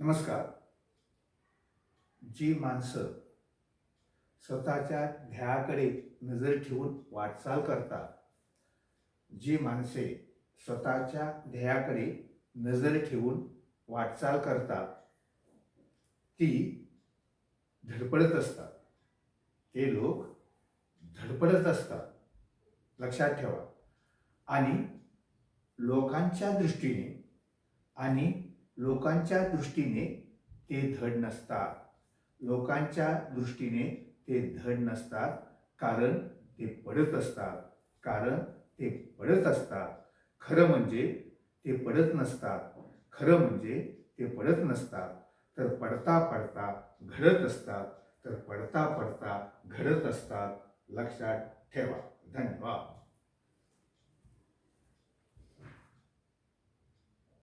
नमस्कार. जी माणसं स्वतःच्या ध्येयाकडे नजर ठेवून वाटचाल करतात जी माणसे स्वतःच्या ध्येयाकडे नजर ठेवून वाटचाल करतात ती धडपडत असतात. ते लोक धडपडत असतात. लक्षात ठेवा. आणि लोकांच्या दृष्टीने आणि लोकांच्या दृष्टीने ते धड नसतात. लोकांच्या दृष्टीने ते धड नसतात. कारण ते पडत असतात. कारण ते पडत असतात. खरं म्हणजे ते पडत नसतात. खरं म्हणजे ते पडत नसतात. तर पडता पडता घडत असतात. तर पडता पडता घडत असतात. लक्षात ठेवा. धन्यवाद.